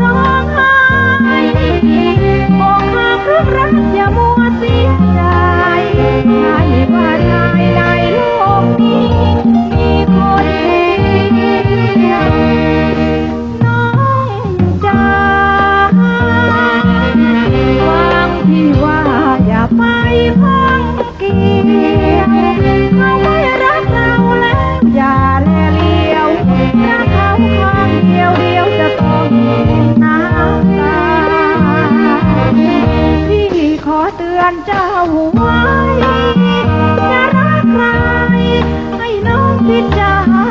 ร้องไห้บอกหากรักรักอย่ามัวเสียใจให้ว่าชาในโลกนี้ มีคนเดียน้องจ๋าฟังพี่ว่าอย่าไปพังกี เตือนเจ้าไว้จะรักใครให้น้องพิจาร